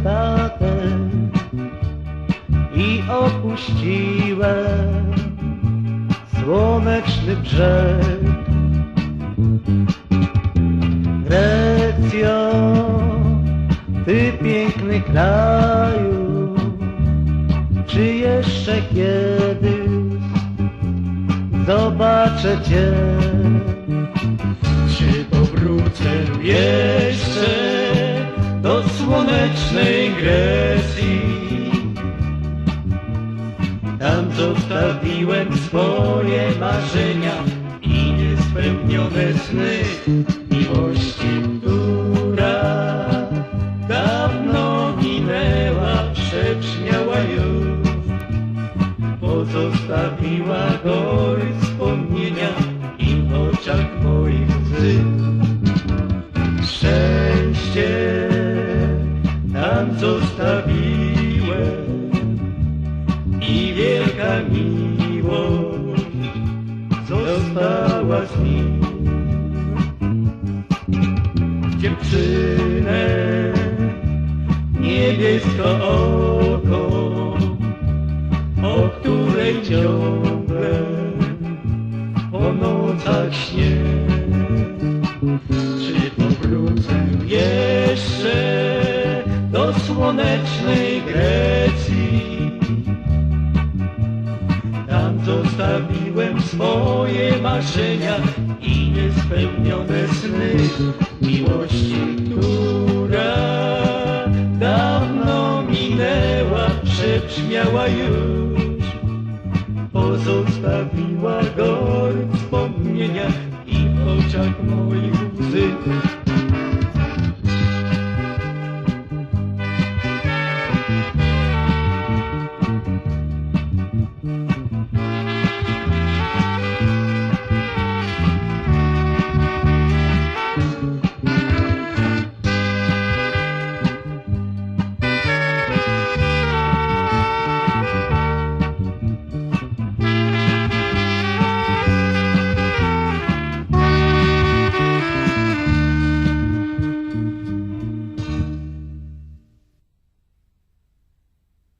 statek i opuściłem słoneczny brzeg. Grecjo, ty piękny kraju, czy jeszcze kiedyś zobaczę cię? Czy powrócę jeszcze Tam zostawiłem swoje marzenia i niespełnione sny miłości, która dawno minęła, przebrzmiała już. Pozostawiła gory wspomnienia i w oczach moich łzy. Miłość została z nim. Dziewczynę niebiesko oko o której ciągle po nocach śnie. Czy powrócę jeszcze do słonecznej Grecji? Zostawiłem swoje marzenia i niespełnione sny miłości, która dawno minęła, przebrzmiała już. Pozostawiła gory wspomnienia i w oczach moich łzy.